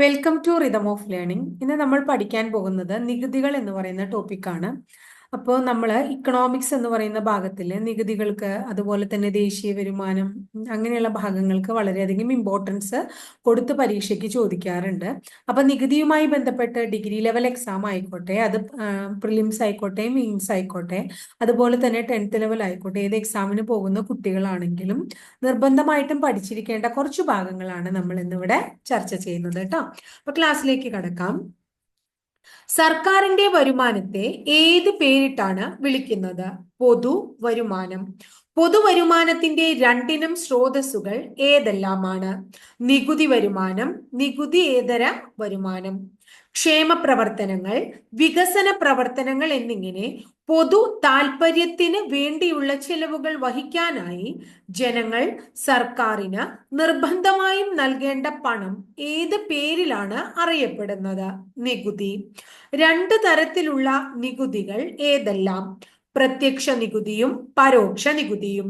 Welcome to rhythm of learning ഇന്ന് നമ്മൾ പഠിക്കാൻ പോകുന്നത് നികുതികൾ എന്ന് പറയുന്ന ടോപ്പിക്കാണ് അപ്പോൾ നമ്മൾ ഇക്കണോമിക്സ് എന്ന് പറയുന്ന ഭാഗത്തിൽ നികുതികൾക്ക് അതുപോലെ തന്നെ ദേശീയ വരുമാനം അങ്ങനെയുള്ള ഭാഗങ്ങൾക്ക് വളരെയധികം ഇമ്പോർട്ടൻസ് കൊടുത്ത് പരീക്ഷയ്ക്ക് ചോദിക്കാറുണ്ട്. അപ്പോൾ നികുതിയുമായി ബന്ധപ്പെട്ട് ഡിഗ്രി ലെവൽ എക്സാം ആയിക്കോട്ടെ അത് പ്രിലിംസ് ആയിക്കോട്ടെ മീൻസ് ആയിക്കോട്ടെ അതുപോലെ തന്നെ ടെൻത്ത് ലെവൽ ആയിക്കോട്ടെ ഏത് എക്സാമിന് പോകുന്ന കുട്ടികളാണെങ്കിലും നിർബന്ധമായിട്ടും പഠിച്ചിരിക്കേണ്ട കുറച്ച് ഭാഗങ്ങളാണ് നമ്മൾ ഇന്നിവിടെ ചർച്ച ചെയ്യുന്നത് കേട്ടോ. അപ്പോൾ ക്ലാസ്സിലേക്ക് കടക്കാം. സർക്കാരിന്റെ വരുമാനത്തെ ഏത് പേരിട്ടാണ് വിളിക്കുന്നത്? പൊതു വരുമാനം. പൊതുവരുമാനത്തിന്റെ രണ്ടിനും സ്രോതസ്സുകൾ ഏതെല്ലാമാണ്? നികുതി വരുമാനം നികുതി ഏതര വരുമാനം. ക്ഷേമ പ്രവർത്തനങ്ങൾ വികസന പ്രവർത്തനങ്ങൾ എന്നിങ്ങനെ പൊതു താൽപര്യത്തിന് വേണ്ടിയുള്ള ചെലവുകൾ വഹിക്കാനായി ജനങ്ങൾ സർക്കാരിന് നിർബന്ധമായും നൽകേണ്ട പണം ഏത് പേരിലാണ് അറിയപ്പെടുന്നത്? നികുതി. രണ്ട് തരത്തിലുള്ള നികുതികൾ ഏതെല്ലാം? പ്രത്യക്ഷ നികുതിയും പരോക്ഷ നികുതിയും.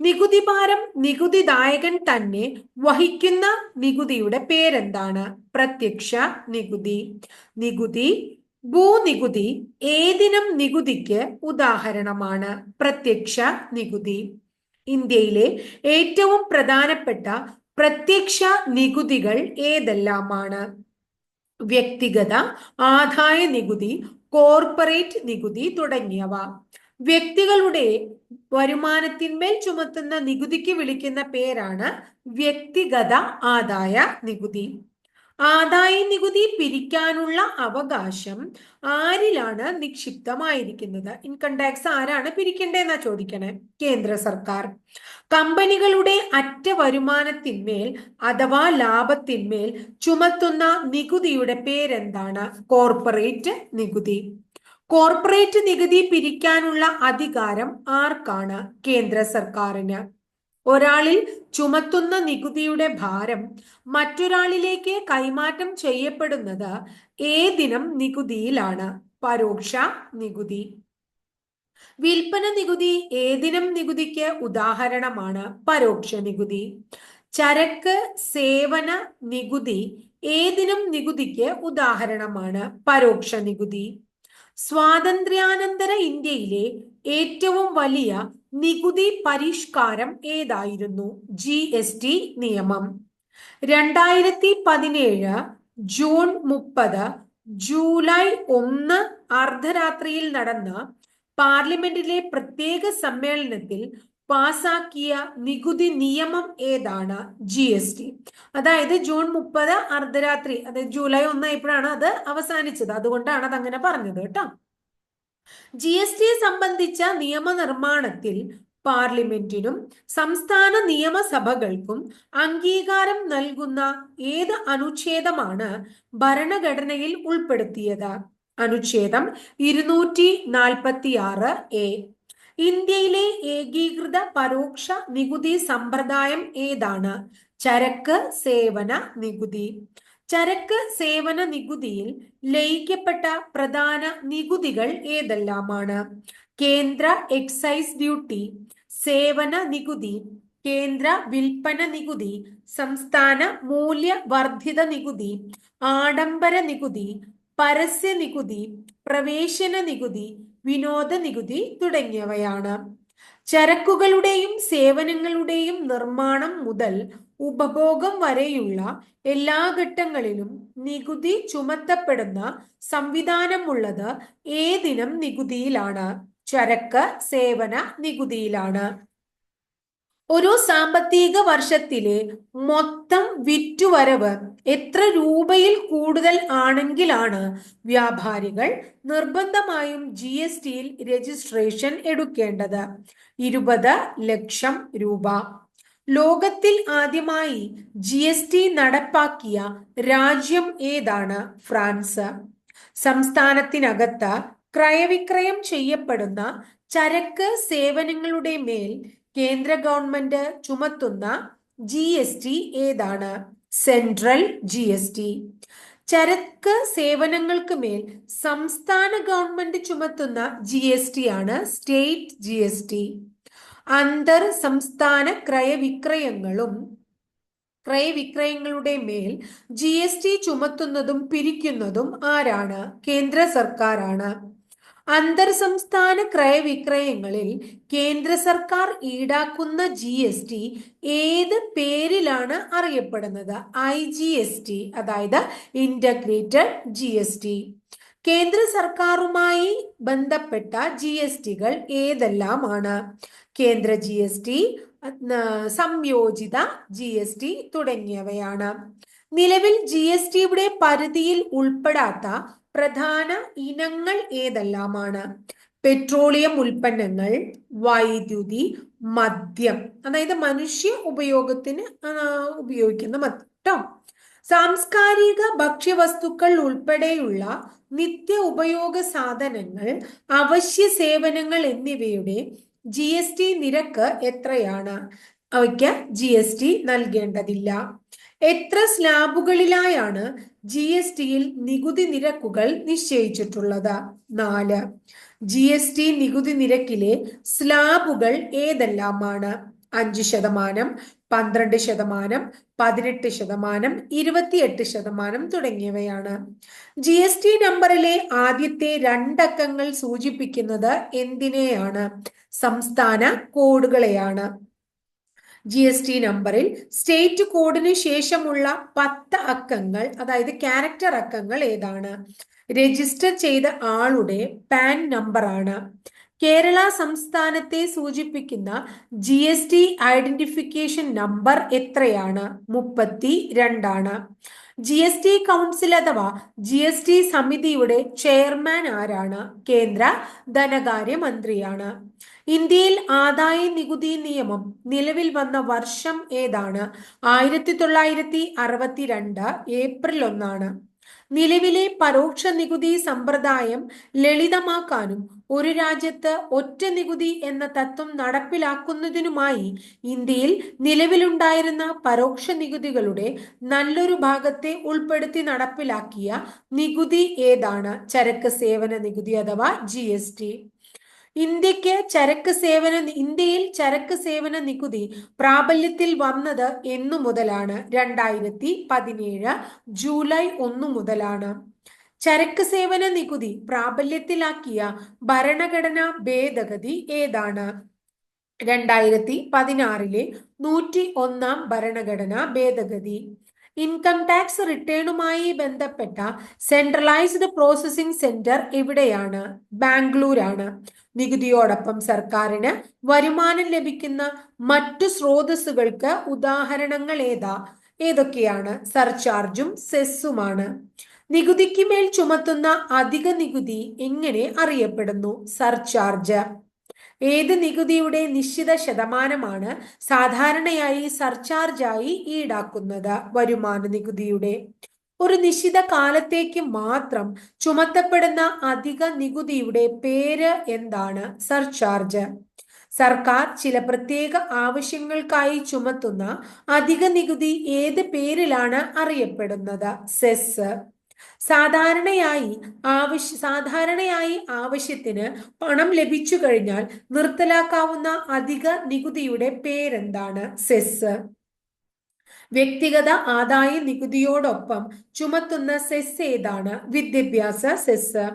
നികുതി ഭാരം നികുതിദായകൻ തന്നെ വഹിക്കുന്ന നികുതിയുടെ പേരെന്താണ്? പ്രത്യക്ഷ നികുതി. നികുതി ഭൂനികുതി ഏതിനം നികുതിക്ക് ഉദാഹരണമാണ്? പ്രത്യക്ഷ നികുതി. ഇന്ത്യയിലെ ഏറ്റവും പ്രധാനപ്പെട്ട പ്രത്യക്ഷ നികുതികൾ ഏതെല്ലാമാണ്? വ്യക്തിഗത ആദായ നികുതി കോർപ്പറേറ്റ് നികുതി തുടങ്ങിയവ. വ്യക്തികളുടെ വരുമാനത്തിന്മേൽ ചുമത്തുന്ന നികുതിക്ക് വിളിക്കുന്ന പേരാണ് വ്യക്തിഗത ആദായ നികുതി. ആദായ നികുതി പിരിക്കാനുള്ള അവകാശം ആരിലാണ് നിക്ഷിപ്തമായിരിക്കുന്നത്? ഇൻകം ടാക്സ് ആരാണ് പിരിക്കേണ്ടതെന്നാ ചോദിക്കണേ? കേന്ദ്ര സർക്കാർ. കമ്പനികളുടെ അറ്റ വരുമാനത്തിന്മേൽ അഥവാ ലാഭത്തിന്മേൽ ചുമത്തുന്ന നികുതിയുടെ പേരെന്താണ്? കോർപ്പറേറ്റ് നികുതി. കോർപ്പറേറ്റ് നികുതി പിരിക്കാനുള്ള അധികാരം ആർക്കാണ് കേന്ദ്ര സർക്കാരിന്? ഒരാളിൽ ചുമത്തുന്ന നികുതിയുടെ ഭാരം മറ്റൊരാളിലേക്ക് കൈമാറ്റം ചെയ്യപ്പെടുന്നത് ഏതിനം നികുതിയിലാണ്? പരോക്ഷ നികുതി. വിൽപ്പന നികുതി ഏതിനം നികുതിക്ക് ഉദാഹരണമാണ്? പരോക്ഷ നികുതി. ചരക്ക് സേവന നികുതി ഏതിനം നികുതിക്ക് ഉദാഹരണമാണ്? പരോക്ഷ നികുതി. സ്വാതന്ത്ര്യാനന്തര ഇന്ത്യയിലെ ഏറ്റവും വലിയ നികുതി പരിഷ്കാരം ഏതായിരുന്നു? ജി എസ് ടി നിയമം. രണ്ടായിരത്തി പതിനേഴ് ജൂൺ മുപ്പത് ജൂലൈ ഒന്ന് അർദ്ധരാത്രിയിൽ നടന്ന പാർലമെന്റിലെ പ്രത്യേക സമ്മേളനത്തിൽ പാസാക്കിയ നികുതി നിയമം ഏതാണ്? ജി എസ് ടി അതായത് ജൂൺ മുപ്പത് അർദ്ധരാത്രി അതായത് ജൂലൈ ഒന്നായപ്പോഴാണ് അത് അവസാനിച്ചത്. അതുകൊണ്ടാണ് അത് അങ്ങനെ പറഞ്ഞത് കേട്ടോ. ജി എസ് ടി സംബന്ധിച്ച നിയമനിർമ്മാണത്തിൽ പാർലമെന്റിനും സംസ്ഥാന നിയമസഭകൾക്കും അംഗീകാരം നൽകുന്ന ഏത് അനുച്ഛേദമാണ് ഭരണഘടനയിൽ ഉൾപ്പെടുത്തിയത്? അനുച്ഛേദം ഇരുന്നൂറ്റി നാൽപ്പത്തി ആറ് എ. ഇന്ത്യയിലെ ഏകീകൃത പരോക്ഷ നികുതി സമ്പ്രദായം ഏതാണ്? ചരക്ക് സേവന നികുതി. ചരക്ക് സേവന നികുതിയിൽ ലയിക്കപ്പെട്ട പ്രധാന നികുതികൾ ഏതെല്ലാമാണ്? കേന്ദ്ര എക്സൈസ് ഡ്യൂട്ടി സേവന നികുതി കേന്ദ്ര വിൽപ്പന നികുതി സംസ്ഥാന മൂല്യവർദ്ധിത നികുതി ആഡംബര നികുതി പരസ്യ നികുതി പ്രവേശന നികുതി വിനോദ നികുതി തുടങ്ങിയവയാണ്. ചരക്കുകളുടെയും സേവനങ്ങളുടെയും നിർമ്മാണം മുതൽ ഉപഭോഗം വരെയുള്ള എല്ലാ ഘട്ടങ്ങളിലും നികുതി ചുമത്തപ്പെടുന്ന സംവിധാനമുള്ളത് ഏതിനം നികുതിയിലാണ്? ചരക്ക് സേവന നികുതിയിലാണ്. ഒരു സാമ്പത്തിക വർഷത്തിലെ മൊത്തം വിറ്റുവരവ് എത്ര രൂപയിൽ കൂടുതൽ ആണെങ്കിലാണ് വ്യാപാരികൾ നിർബന്ധമായും ജി എസ് ടിയിൽ രജിസ്ട്രേഷൻ എടുക്കേണ്ടത്? ഇരുപത് ലക്ഷം രൂപ. ലോകത്തിൽ ആദ്യമായി ജി എസ് ടി നടപ്പാക്കിയ രാജ്യം ഏതാണ്? ഫ്രാൻസ്. സംസ്ഥാനത്തിനകത്ത് ക്രയവിക്രയം ചെയ്യപ്പെടുന്ന ചരക്ക് സേവനങ്ങളുടെ മേൽ കേന്ദ്ര ഗവൺമെന്റ് ചുമത്തുന്ന ജി എസ് ടി ഏതാണ്? Central G S T. ചരക്ക് സേവനങ്ങൾക്ക് മേൽ സംസ്ഥാന ഗവൺമെന്റ് ചുമത്തുന്ന ജി എസ് ടി ആണ് സ്റ്റേറ്റ് ജി എസ് ടി. അന്തർ സംസ്ഥാന ക്രയവിക്രയങ്ങളും ക്രയവിക്രയങ്ങളുടെ മേൽ ജി എസ് ടി ചുമത്തുന്നതും പിരിക്കുന്നതും ആരാണ്? കേന്ദ്ര സർക്കാരാണ്. അന്തർ സംസ്ഥാന ക്രയവിക്രയങ്ങളിൽ കേന്ദ്ര സർക്കാർ ഈടാക്കുന്ന ജി എസ് ടി ഏത് പേരിലാണ് അറിയപ്പെടുന്നത്? ഐ ജി എസ് ടി അതായത് ഇന്റഗ്രേറ്റഡ് ജി എസ് ടി കേന്ദ്ര സർക്കാരുമായി ബന്ധപ്പെട്ട ജി എസ് ടികൾ ഏതെല്ലാമാണ്? കേന്ദ്ര ജി എസ് ടി സംയോജിത ജി എസ് ടി തുടങ്ങിയവയാണ്. നിലവിൽ ജി എസ് ടിയുടെ പരിധിയിൽ ഉൾപ്പെടാത്ത പ്രധാന ഇനങ്ങൾ ഏതെല്ലാമാണ്? പെട്രോളിയം ഉൽപ്പന്നങ്ങൾ വൈദ്യുതി മദ്യം. അതായത് മനുഷ്യ ഉപയോഗത്തിന് ഉപയോഗിക്കുന്ന മദ്യം സാംസ്കാരിക ഭക്ഷ്യവസ്തുക്കൾ ഉൾപ്പെടെയുള്ള നിത്യ ഉപയോഗ സാധനങ്ങൾ അവശ്യ സേവനങ്ങൾ എന്നിവയുടെ ജി എസ് ടി നിരക്ക് എത്രയാണ്? അവയ്ക്ക് ജി എസ് ടി നൽകേണ്ടതില്ല. എത്ര സ്ലാബുകളിലായാണ് ജി എസ് ടിയിൽ നികുതി നിരക്കുകൾ നിശ്ചയിച്ചിട്ടുള്ളത്? നാല്. ജി എസ് ടി നികുതി നിരക്കിലെ സ്ലാബുകൾ ഏതെല്ലാമാണ്? അഞ്ച് ശതമാനം പന്ത്രണ്ട് ശതമാനം പതിനെട്ട് ശതമാനം ഇരുപത്തിയെട്ട് ശതമാനം തുടങ്ങിയവയാണ്. ജി എസ് ടി നമ്പറിലെ ആദ്യത്തെ രണ്ടക്കങ്ങൾ സൂചിപ്പിക്കുന്നത് എന്തിനെയാണ്? സംസ്ഥാന കോഡുകളെയാണ്. ജി എസ് ടി നമ്പറിൽ സ്റ്റേറ്റ് കോഡിന് ശേഷമുള്ള പത്ത് അക്കങ്ങൾ അതായത് ക്യാരക്ടർ അക്കങ്ങൾ ഏതാണ്? രജിസ്റ്റർ ചെയ്ത ആളുടെ പാൻ നമ്പറാണ് കേരള സംസ്ഥാനത്തെ സൂചിപ്പിക്കുന്ന G S T identification number എത്രയാണ്? മുപ്പത്തി രണ്ടാണ് ജി എസ് ടി കൗൺസിൽ അഥവാ ജി എസ് ടി സമിതിയുടെ ചെയർമാൻ ആരാണ്? കേന്ദ്ര ധനകാര്യ മന്ത്രിയാണ് ഇന്ത്യയിൽ ആദായ നികുതി നിയമം നിലവിൽ വന്ന വർഷം ഏതാണ്? ആയിരത്തി തൊള്ളായിരത്തി അറുപത്തിരണ്ട് ഏപ്രിൽ ഒന്നാണ്. നിലവിലെ പരോക്ഷ നികുതി സമ്പ്രദായം ലളിതമാക്കാനും ഒരു രാജ്യത്ത് ഒറ്റ നികുതി എന്ന തത്വം നടപ്പിലാക്കുന്നതിനുമായി ഇന്ത്യയിൽ നിലവിലുണ്ടായിരുന്ന പരോക്ഷ നികുതികളുടെ നല്ലൊരു ഭാഗത്തെ ഉൾപ്പെടുത്തി നടപ്പിലാക്കിയ നികുതി ഏതാണ്? ചരക്ക് സേവന നികുതി അഥവാ ജി ഇന്ത്യയ്ക്ക് ചരക്ക് സേവന ഇന്ത്യയിൽ ചരക്ക് സേവന നികുതി പ്രാബല്യത്തിൽ വന്നത് എന്നു മുതലാണ്. രണ്ടായിരത്തി പതിനേഴ് ജൂലൈ ഒന്നു മുതലാണ്. ചരക്ക് സേവന നികുതി പ്രാബല്യത്തിലാക്കിയ ഭരണഘടനാ ഭേദഗതി ഏതാണ്? രണ്ടായിരത്തി പതിനാറിലെ നൂറ്റി ഒന്നാം ഭരണഘടനാ ഭേദഗതി. ഇൻകം ടാക്സ് റിട്ടേണുമായി ബന്ധപ്പെട്ട സെൻട്രലൈസ്ഡ് പ്രോസസിംഗ് സെന്റർ എവിടെയാണ് ബാംഗ്ലൂരാണ്. നികുതിയോടൊപ്പം സർക്കാരിന് വരുമാനം ലഭിക്കുന്ന മറ്റു സ്രോതസ്സുകൾക്ക് ഉദാഹരണങ്ങൾ ഏതാ? ഏതൊക്കെയാണ്? സർചാർജും സെസ്സുമാണ് നികുതിക്ക് മേൽ ചുമത്തുന്ന അധിക നികുതി എങ്ങനെ അറിയപ്പെടുന്നു? സർചാർജ് ഏത് നികുതിയുടെ നിശ്ചിത ശതമാനമാണ് സാധാരണയായി സർചാർജായി ഈടാക്കുന്നത്? വരുമാന നികുതിയുടെ. ഒരു നിശ്ചിത കാലത്തേക്ക് മാത്രം ചുമത്തപ്പെടുന്ന അധിക നികുതിയുടെ പേര് എന്താണ്? സർചാർജ്. സർക്കാർ ചില പ്രത്യേക ആവശ്യങ്ങൾക്കായി ചുമത്തുന്ന അധിക നികുതി ഏത് പേരിലാണ് അറിയപ്പെടുന്നത്? സെസ്. സാധാരണയായി ആവശ്യ സാധാരണയായി ആവശ്യത്തിന് പണം ലഭിച്ചു കഴിഞ്ഞാൽ നിർത്തലാക്കാവുന്ന അധിക നികുതിയുടെ പേരെന്താണ്? സെസ്. വ്യക്തിഗത ആദായ നികുതിയോടൊപ്പം ചുമത്തുന്ന സെസ് ഏതാണ്? വിദ്യാഭ്യാസ സെസ്.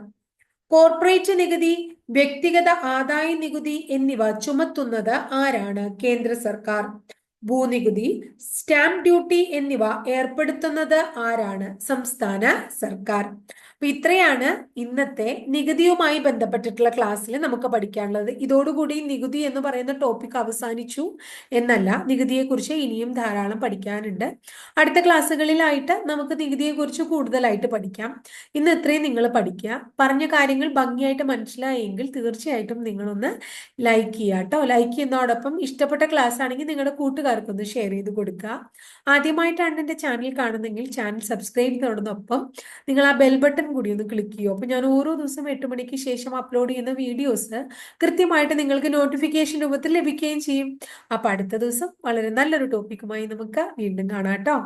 കോർപ്പറേറ്റ് നികുതി വ്യക്തിഗത ആദായ നികുതി എന്നിവ ചുമത്തുന്നത് ആരാണ്? കേന്ദ്ര സർക്കാർ. ഭൂനികുതി സ്റ്റാമ്പ് ഡ്യൂട്ടി എന്നിവ ഏർപ്പെടുത്തുന്നത് ആരാണ്? സംസ്ഥാന സർക്കാർ. അപ്പൊ ഇത്രയാണ് ഇന്നത്തെ നികുതിയുമായി ബന്ധപ്പെട്ടിട്ടുള്ള ക്ലാസ്സിൽ നമുക്ക് പഠിക്കാനുള്ളത്. ഇതോടുകൂടി നികുതി എന്ന് പറയുന്ന ടോപ്പിക് അവസാനിച്ചു എന്നല്ല നികുതിയെക്കുറിച്ച് ഇനിയും ധാരാളം പഠിക്കാനുണ്ട്. അടുത്ത ക്ലാസ്സുകളിലായിട്ട് നമുക്ക് നികുതിയെക്കുറിച്ച് കൂടുതലായിട്ട് പഠിക്കാം. ഇന്ന് ഇത്രയും നിങ്ങൾ പഠിക്കുക. പറഞ്ഞ കാര്യങ്ങൾ ഭംഗിയായിട്ട് മനസ്സിലായെങ്കിൽ തീർച്ചയായിട്ടും നിങ്ങളൊന്ന് ലൈക്ക് ചെയ്യുക കേട്ടോ. ലൈക്ക് ചെയ്യുന്നതോടൊപ്പം ഇഷ്ടപ്പെട്ട ക്ലാസ് ആണെങ്കിൽ നിങ്ങളുടെ കൂട്ടുകാർക്കൊന്ന് ഷെയർ ചെയ്ത് കൊടുക്കുക. ആദ്യമായിട്ടാണ് എന്റെ ചാനൽ കാണുന്നതെങ്കിൽ ചാനൽ സബ്സ്ക്രൈബ് ചെയ്യുന്നതോടൊപ്പം നിങ്ങൾ ആ ബെൽ ബട്ടൺ കൂടി ഒന്ന് ക്ലിക്ക് ചെയ്യൂ. അപ്പോൾ ഞാൻ ഓരോ ദിവസം എട്ട് മണിക്ക് ശേഷം അപ്ലോഡ് ചെയ്യുന്ന വീഡിയോസ് കൃത്യമായിട്ട് നിങ്ങൾക്ക് നോട്ടിഫിക്കേഷൻ രൂപത്തിൽ ലഭിക്കുകയും ചെയ്യും. അപ്പോൾ അടുത്ത ദിവസം വളരെ നല്ലൊരു ടോപ്പിക്കുമായി നമുക്ക് വീണ്ടും കാണാം കേട്ടോ.